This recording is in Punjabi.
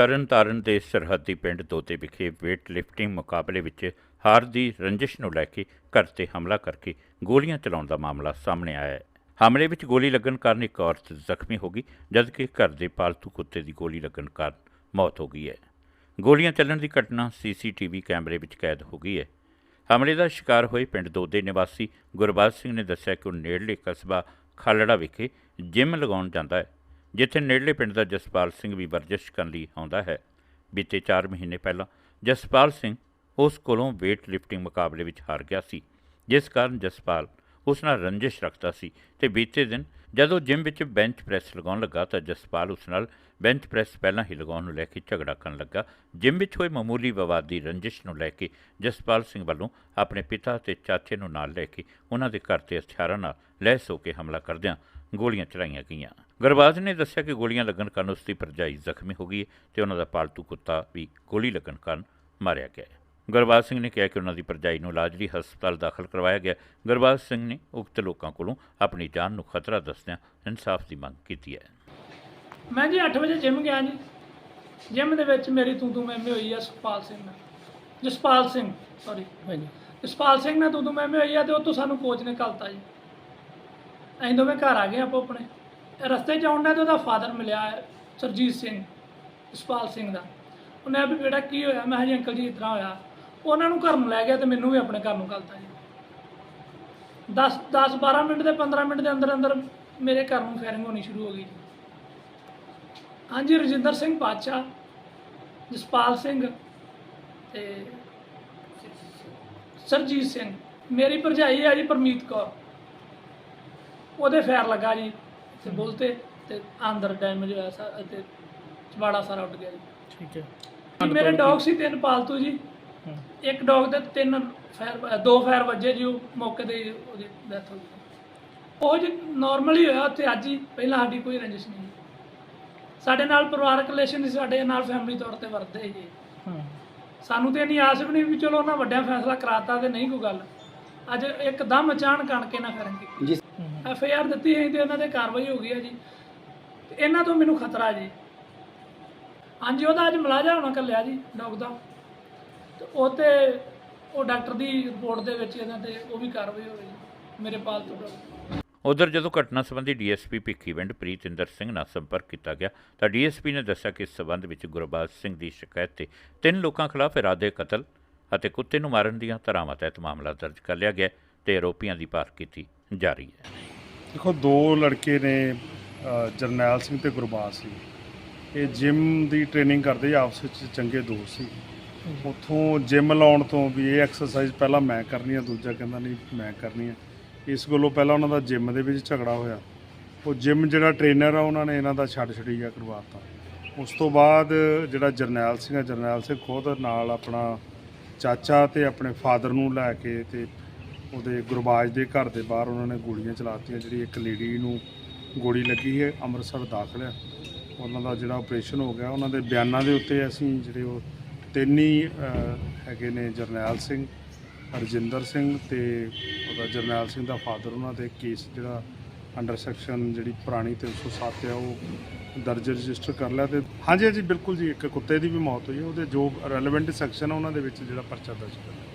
ਤਰਨਤਾਰਨ ਦੇ ਸਰਹੱਦੀ ਪਿੰਡ ਦੋਤੇ ਵਿਖੇ ਵੇਟ ਲਿਫਟਿੰਗ ਮੁਕਾਬਲੇ ਵਿੱਚ ਹਾਰ ਦੀ ਰੰਜਿਸ਼ ਨੂੰ ਲੈ ਕੇ ਘਰ ਤੇ ਹਮਲਾ ਕਰਕੇ ਗੋਲੀਆਂ ਚਲਾਉਣ ਦਾ ਮਾਮਲਾ ਸਾਹਮਣੇ ਆਇਆ ਹੈ। ਹਮਲੇ ਵਿੱਚ ਗੋਲੀ ਲੱਗਣ ਕਾਰਨ ਇੱਕ ਔਰਤ ਜ਼ਖਮੀ ਹੋ ਗਈ, ਜਦਕਿ ਘਰ ਦੇ ਪਾਲਤੂ ਕੁੱਤੇ ਦੀ ਗੋਲੀ ਲੱਗਣ ਕਾਰਨ ਮੌਤ ਹੋ ਗਈ ਹੈ। ਗੋਲੀਆਂ ਚੱਲਣ ਦੀ ਘਟਨਾ ਸੀਸੀਟੀਵੀ ਕੈਮਰੇ ਵਿੱਚ ਕੈਦ ਹੋ ਗਈ ਹੈ। ਹਮਲੇ ਦਾ ਸ਼ਿਕਾਰ ਹੋਏ ਪਿੰਡ ਦੋਦੇ ਨਿਵਾਸੀ ਗੁਰਬਾਜ ਸਿੰਘ ਨੇ ਦੱਸਿਆ ਕਿ ਉਹ ਨੇੜਲੇ ਕਸਬਾ ਖਾਲੜਾ ਵਿਖੇ ਜਿਮ ਲਗਾਉਣ ਜਾਂਦਾ ਹੈ। ਜਿੱਥੇ ਨੇੜਲੇ ਪਿੰਡ ਦਾ ਜਸਪਾਲ ਸਿੰਘ ਵੀ ਵਰਜਿਸ਼ ਕਰਨ ਲਈ ਆਉਂਦਾ ਹੈ। ਬੀਤੇ 4 ਮਹੀਨੇ ਪਹਿਲਾਂ ਜਸਪਾਲ ਸਿੰਘ ਉਸ ਕੋਲੋਂ weight lifting ਮੁਕਾਬਲੇ ਵਿੱਚ ਹਾਰ ਗਿਆ ਸੀ, ਜਿਸ ਕਾਰਨ ਜਸਪਾਲ ਉਸ ਨਾਲ ਰੰਜਿਸ਼ ਰੱਖਦਾ ਸੀ ਤੇ ਬੀਤੇ ਦਿਨ ਜਦੋਂ ਜਿਮ ਵਿੱਚ ਬੈਂਚ ਪ੍ਰੈਸ ਲਗਾਉਣ ਲੱਗਾ ਤਾਂ ਜਸਪਾਲ ਉਸ ਨਾਲ ਬੈਂਚ ਪ੍ਰੈਸ ਪਹਿਲਾਂ ਹੀ ਲਗਾਉਣ ਨੂੰ ਲੈ ਕੇ ਝਗੜਾ ਕਰਨ ਲੱਗਾ। ਜਿਮ ਵਿੱਚ ਹੋਏ ਮਾਮੂਲੀ ਵਿਵਾਦ ਦੀ ਰੰਜਿਸ਼ ਨੂੰ ਲੈ ਕੇ ਜਸਪਾਲ ਸਿੰਘ ਵੱਲੋਂ ਆਪਣੇ ਪਿਤਾ ਤੇ ਚਾਚੇ ਨੂੰ ਨਾਲ ਲੈ ਕੇ ਉਹਨਾਂ ਦੇ ਘਰ ਤੇ ਹਥਿਆਰਾਂ ਨਾਲ ਲੈਸ ਹੋ ਕੇ ਹਮਲਾ ਕਰਦਿਆਂ ਗੋਲੀਆਂ ਚਲਾਈਆਂ ਗਈਆਂ। ਗੁਰਬਾਜ਼ ਨੇ ਦੱਸਿਆ ਕਿ ਗੋਲੀਆਂ ਲੱਗਣ ਕਾਰਨ ਉਸ ਦੀ ਭਰਜਾਈ ਜ਼ਖਮੀ ਹੋ ਗਈ ਤੇ ਉਹਨਾਂ ਦਾ ਪਾਲਤੂ ਕੁੱਤਾ ਵੀ ਗੋਲੀ ਲੱਗਣ ਕਾਰਨ ਮਾਰਿਆ ਗਿਆ ਗੁਰਬਾਜ਼ ਸਿੰਘ ਨੇ ਕਿਹਾ ਕਿ ਉਹਨਾਂ ਦੀ ਭਰਜਾਈ ਨੂੰ ਇਲਾਜ ਲਈ ਹਸਪਤਾਲ ਦਾਖਲ ਕਰਵਾਇਆ ਗਿਆ। ਗੁਰਬਾਜ਼ ਸਿੰਘ ਨੇ ਉਕਤ ਲੋਕਾਂ ਕੋਲੋਂ ਆਪਣੀ ਜਾਨ ਨੂੰ ਖਤਰਾ ਦੱਸਦਿਆਂ ਇਨਸਾਫ ਦੀ ਮੰਗ ਕੀਤੀ ਹੈ। ਮੈਂ ਜੀ 8 ਵਜੇ ਜਿਮ ਗਿਆ ਜੀ। ਜਿਮ ਦੇ ਵਿੱਚ ਮੇਰੀ ਤੂੰ ਤੂੰ ਮੈਂ ਮੈਂ ਹੋਈ ਆ ਸੁਖਪਾਲ ਸਿੰਘ ਨਾਲ। ਜਸਪਾਲ ਸਿੰਘ ਸੌਰੀ ਹਾਂਜੀ। ਜਸਪਾਲ ਸਿੰਘ ਨਾਲ ਤੂੰ ਤੂੰ ਮੈਂ ਮੈਂ ਹੋਈ ਆ ਤੇ ਉਹ ਤੋਂ ਸਾਨੂੰ ਕੋਚ ਨੇ ਘਲਤਾ ਜੀ। ਅਸੀਂ ਦੋਵੇਂ ਘਰ ਆ ਗਏ ਆਪੋ ਆਪਣੇ। ਰਸਤੇ 'ਚ ਆਉਣ ਨਾਲ ਤਾਂ ਉਹਦਾ ਫਾਦਰ ਮਿਲਿਆ ਹੈ, ਸਰਜੀਤ ਸਿੰਘ ਜਸਪਾਲ ਸਿੰਘ ਦਾ। ਉਹਨੇ ਆ ਵੀ ਬੇਟਾ ਕੀ ਹੋਇਆ? ਮੈਂ ਕਿਹਾ ਜੀ ਅੰਕਲ ਜੀ ਇਸ ਤਰ੍ਹਾਂ ਹੋਇਆ। ਉਹਨਾਂ ਨੂੰ ਘਰ ਨੂੰ ਲੈ ਗਿਆ ਤੇ ਮੈਨੂੰ ਵੀ ਆਪਣੇ ਘਰ ਨੂੰ ਘਲਤਾ ਜੀ। 10 10 12 ਮਿੰਟ ਦੇ 15 ਮਿੰਟ ਦੇ ਅੰਦਰ ਅੰਦਰ ਮੇਰੇ ਘਰ ਨੂੰ ਫਾਇਰਿੰਗ ਹੋਣੀ ਸ਼ੁਰੂ ਹੋ ਗਈ ਜੀ। ਹਾਂਜੀ ਰਜਿੰਦਰ ਸਿੰਘ ਪਾਤਸ਼ਾਹ ਜਸਪਾਲ ਸਿੰਘ ਤੇ ਸਰਜੀਤ ਸਿੰਘ। ਮੇਰੀ ਭਰਜਾਈ ਹੈ ਜੀ ਪਰਮੀਤ ਕੌਰ। ਉਹਦੇ ਫੈਰ ਲੱਗਾ ਜੀ ਤੇ ਬੁੱਲ ਤੇ ਤੇ ਅੰਦਰ ਡੈਮੇਜ ਹੋਇਆ ਸਾ ਤੇ ਚਵਾੜਾ ਸਾਰਾ ਉੱਡ ਗਿਆ ਜੀ। ਠੀਕ ਹੈ। ਜੀ, ਮੇਰੇ ਡੌਗ ਸੀ ਤਿੰਨ ਪਾਲਤੂ ਜੀ। ਇੱਕ ਡੌਗ ਦੇ ਤਿੰਨ ਫੈਰ ਦੋ ਫੈਰ ਵੱਜੇ ਜੀ ਉਹ ਮੌਕੇ ਤੇ ਹੀ ਉਹਦੀ ਡੈਥ ਹੋ ਗਈ। ਉਹ ਜੀ ਨਾਰਮਲੀ ਹੋਇਆ ਉੱਥੇ ਅੱਜ ਹੀ ਪਹਿਲਾਂ ਸਾਡੀ ਕੋਈ ਰੰਜਿਸ਼ ਨਹੀਂ। ਸਾਡੇ ਨਾਲ ਪਰਿਵਾਰਕ ਰਿਲੇਸ਼ਨ ਸਾਡੇ ਨਾਲ ਫੈਮਿਲੀ ਤੌਰ ਤੇ ਵਰਤਦੇ ਜੀ ਸਾਨੂੰ ਤੇ ਨਹੀਂ ਆਸ ਵੀ ਨਹੀਂ ਵੀ ਚਲੋ ਉਹਨਾਂ ਵੱਡਿਆਂ ਫੈਸਲਾ ਕਰਾਤਾ ਤੇ ਨਹੀਂ ਕੋਈ ਗੱਲ। ਅੱਜ ਇੱਕਦਮ ਅਚਾਨਕ ਆਣ ਕੇ ਨਾ ਕਰਨ ਕੀਤੀ। ਐਫ ਆਈ ਆਰ ਦਿੱਤੀ ਹੈ ਤੇ ਉਹਨਾਂ ਤੇ ਕਾਰਵਾਈ ਹੋ ਗਈ ਹੈ ਜੀ। ਤੇ ਇਹਨਾਂ ਤੋਂ ਮੈਨੂੰ ਖਤਰਾ ਜੀ। ਹਾਂਜੀ, ਉਹਦਾ ਅੱਜ ਮਲਾਜਾ ਹੋਣਾ ਕੱਲਿਆ ਜੀ ਡੌਗ ਦਾ। ਤੇ ਉਹ ਤੇ, ਉਹ ਡਾਕਟਰ ਦੀ ਰਿਪੋਰਟ ਦੇ ਵਿੱਚ ਇਹਨਾਂ ਤੇ ਉਹ ਵੀ ਕਾਰਵਾਈ ਹੋਵੇਗੀ ਮੇਰੇ ਪਾਲਤੂ ਡੌਗ ਉਧਰ ਜਦੋਂ ਘਟਨਾ ਸੰਬੰਧੀ ਡੀਐਸਪੀ ਭਿੱਖੀਵਿੰਡ ਪ੍ਰੀਤਿੰਦਰ ਸਿੰਘ ਨਾਲ ਸੰਪਰਕ ਕੀਤਾ ਗਿਆ, ਤਾਂ ਡੀਐਸਪੀ ਨੇ ਦੱਸਿਆ ਕਿ ਇਸ ਸਬੰਧ ਵਿੱਚ ਗੁਰਬਾਜ ਸਿੰਘ ਦੀ ਸ਼ਿਕਾਇਤ ਤੇ ਤਿੰਨ ਲੋਕਾਂ ਖਿਲਾਫ ਇਰਾਦੇ ਕਤਲ ਅਤੇ ਕੁੱਤੇ ਨੂੰ ਮਾਰਨ ਦੀਆਂ ਧਾਰਾਵਾਂ ਤਹਿਤ ਮਾਮਲਾ ਦਰਜ ਕਰ ਲਿਆ ਗਿਆ ਹੈ ਤੇ ਆਰੋਪੀਆਂ ਦੀ ਭਾਲ ਕੀਤੀ। ਜਾ ਰਹੀ ਹੈ। ਦੇਖੋ, ਦੋ ਲੜਕੇ ਨੇ ਜਰਨੈਲ ਸਿੰਘ ਤੇ ਗੁਰਬਾਜ ਸਿੰਘ। ਇਹ ਜਿਮ ਦੀ ਟ੍ਰੇਨਿੰਗ ਕਰਦੇ ਆਪਸ ਵਿੱਚ ਚੰਗੇ ਦੋਸਤ ਸੀ। ਉੱਥੋਂ ਜਿਮ ਲਾਉਣ ਤੋਂ ਵੀ ਇਹ ਐਕਸਰਸਾਈਜ਼ ਪਹਿਲਾਂ ਮੈਂ ਕਰਨੀ ਆ, ਦੂਜਾ ਕਹਿੰਦਾ ਨਹੀਂ, ਮੈਂ ਕਰਨੀ ਆ। ਇਸ ਗੱਲੋਂ ਪਹਿਲਾਂ ਉਹਨਾਂ ਦਾ ਜਿਮ ਦੇ ਵਿੱਚ ਝਗੜਾ ਹੋਇਆ। ਉਹ ਜਿਮ ਜਿਹੜਾ ਟ੍ਰੇਨਰ ਆ, ਉਹਨਾਂ ਨੇ ਇਹਨਾਂ ਦਾ ਛੱਡ ਛੜੀਆ ਕਰਵਾਤਾ। ਉਸ ਤੋਂ ਬਾਅਦ ਜਿਹੜਾ ਜਰਨੈਲ ਸਿੰਘ ਆ, ਜਰਨੈਲ ਸਿੰਘ ਖੁਦ ਨਾਲ ਆਪਣਾ ਚਾਚਾ ਤੇ ਆਪਣੇ ਫਾਦਰ ਨੂੰ ਲੈ ਕੇ ਤੇ ਉਹਦੇ ਗੁਰਬਾਜ ਦੇ ਘਰ ਦੇ ਬਾਹਰ ਉਹਨਾਂ ਨੇ ਗੋਲੀਆਂ ਚਲਾਤੀਆਂ, ਜਿਹੜੀ ਇੱਕ ਲੇਡੀ ਨੂੰ ਗੋਲੀ ਲੱਗੀ ਹੈ, ਅੰਮ੍ਰਿਤਸਰ ਦਾਖਲ ਹੈ। ਉਹਨਾਂ ਦਾ ਜਿਹੜਾ ਆਪਰੇਸ਼ਨ ਹੋ ਗਿਆ, ਉਹਨਾਂ ਦੇ ਬਿਆਨਾਂ ਦੇ ਉੱਤੇ ਅਸੀਂ ਜਿਹੜੇ ਉਹ ਤਿੰਨ ਹੀ ਹੈਗੇ ਨੇ ਜਰਨੈਲ ਸਿੰਘ, ਹਰਜਿੰਦਰ ਸਿੰਘ ਤੇ ਉਹਦਾ ਜਰਨੈਲ ਸਿੰਘ ਦਾ ਫਾਦਰ, ਉਹਨਾਂ ਦੇ ਕੇਸ ਜਿਹੜਾ ਅੰਡਰ ਸੈਕਸ਼ਨ ਜਿਹੜੀ ਪੁਰਾਣੀ 307 ਹੈ ਉਹ ਦਰਜ ਰਜਿਸਟਰ ਕਰ ਲਿਆ ਤੇ ਹਾਂਜੀ ਹਾਂਜੀ, ਬਿਲਕੁਲ ਜੀ, ਇੱਕ ਕੁੱਤੇ ਦੀ ਵੀ ਮੌਤ ਹੋਈ ਹੈ, ਉਹਦੇ ਜੋ ਰੈਲੇਵੈਂਟ ਸੈਕਸ਼ਨ ਆ, ਉਹਨਾਂ ਦੇ ਵਿੱਚ ਜਿਹੜਾ ਪਰਚਾ ਦਰਜ ਕਰ ਲਿਆ।